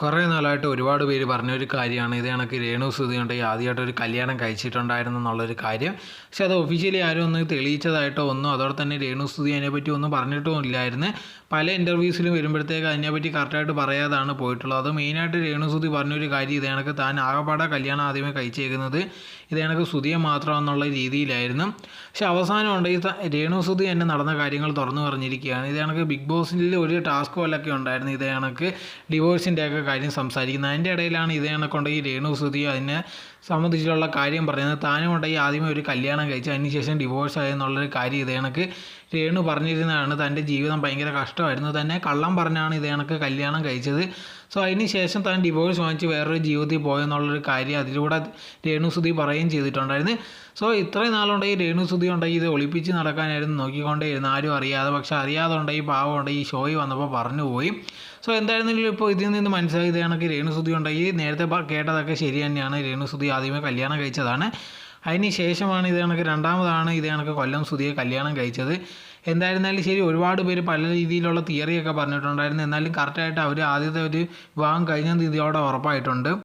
കുറേ നാളായിട്ട് ഒരുപാട് പേര് പറഞ്ഞൊരു കാര്യമാണ്. ഇത് കണക്ക് രേണു സുധി ഉണ്ടെങ്കിൽ ആദ്യമായിട്ട് ഒരു കല്യാണം കഴിച്ചിട്ടുണ്ടായിരുന്നു എന്നുള്ളൊരു കാര്യം. പക്ഷെ അത് ഒഫീഷ്യലി ആരും ഒന്ന് തെളിയിച്ചതായിട്ടോ ഒന്നും അതോടെ തന്നെ രേണു സുധി അതിനെപ്പറ്റി ഒന്നും പറഞ്ഞിട്ടും ഇല്ലായിരുന്നു. പല ഇന്റർവ്യൂസിലും വരുമ്പോഴത്തേക്ക് അതിനെപ്പറ്റി കറക്റ്റായിട്ട് പറയാതാണ് പോയിട്ടുള്ളത്. അത് മെയിനായിട്ട് രേണു സുധി പറഞ്ഞൊരു കാര്യം ഇത് കണക്ക് താൻ ആകപ്പാടെ കല്യാണം ആദ്യമേ കഴിച്ചേക്കുന്നത് ഇത് കണക്ക് സുധിയെ മാത്രമെന്നുള്ള രീതിയിലായിരുന്നു. പക്ഷെ അവസാനം ഉണ്ടെങ്കിൽ രേണു സുധി തന്നെ നടന്ന കാര്യങ്ങൾ തുറന്നു പറഞ്ഞിരിക്കുകയാണ്. ഇത് കണക്ക് ബിഗ് ബോസിൽ ഒരു ടാസ്ക് പോലൊക്കെ ഉണ്ടായിരുന്നു ഇത് കണക്ക്. ഡിവോഴ്സിന്റെ ഒക്കെ കാര്യം സംസാരിക്കുന്നത്. അതിന്റെ ഇടയിലാണ് ഇത് കണക്കുണ്ടെങ്കിൽ രേണു സുധി അതിനെ സംബന്ധിച്ചുള്ള കാര്യം പറയുന്നത്. താനും ഉണ്ടെങ്കിൽ ആദ്യമേ ഒരു കല്യാണം കഴിച്ചു അതിനുശേഷം ഡിവോഴ്സ് ആയെന്നുള്ളൊരു കാര്യം ഇത് കണക്ക് രേണു പറഞ്ഞിരുന്നതാണ്. തന്റെ ജീവിതം ഭയങ്കര കഷ്ടമായിരുന്നു. തന്നെ കള്ളം പറഞ്ഞാണ് ഇത് കണക്ക് കല്യാണം കഴിച്ചത്. സോ അതിന് ശേഷം താൻ ഡിവോഴ്സ് വാങ്ങിച്ച് വേറൊരു ജീവിതത്തിൽ പോയെന്നുള്ളൊരു കാര്യം അതിലൂടെ രേണു സുധി പറയുകയും ചെയ്തിട്ടുണ്ടായിരുന്നു. സോ ഇത്രയും നാളുണ്ടെങ്കിൽ രേണു സുധി ഉണ്ടെങ്കിൽ ഇത് ഒളിപ്പിച്ച് നടക്കാനായിരുന്നു നോക്കിക്കൊണ്ടേയിരുന്നു. ആരും അറിയാതെ പക്ഷെ അറിയാതെ ഉണ്ടെങ്കിൽ പാവം ഉണ്ടെങ്കിൽ ഈ ഷോയിൽ വന്നപ്പോൾ പറഞ്ഞു പോയി. സോ എന്തായിരുന്നെങ്കിലും ഇപ്പോൾ ഇതിൽ നിന്ന് മനസ്സിലായത് കണക്ക് രേണു സുധി ഉണ്ടെങ്കിൽ നേരത്തെ കേട്ടതൊക്കെ ശരി തന്നെയാണ്. രേണു സുധി ആദ്യമേ കല്യാണം കഴിച്ചതാണ്. അതിന് ശേഷമാണ് ഇത് കണക്ക് രണ്ടാമതാണ് ഇത് കണക്ക് കൊല്ലം സുധിയെ കല്യാണം കഴിച്ചത്. എന്തായിരുന്നാലും ശരി ഒരുപാട് പേര് പല രീതിയിലുള്ള തിയറിയൊക്കെ പറഞ്ഞിട്ടുണ്ടായിരുന്നു. എന്നാലും കറക്റ്റായിട്ട് അവർ ആദ്യത്തെ ഒരു വിവാഹം കഴിഞ്ഞ തീയതിയോടെ ഉറപ്പായിട്ടുണ്ട്.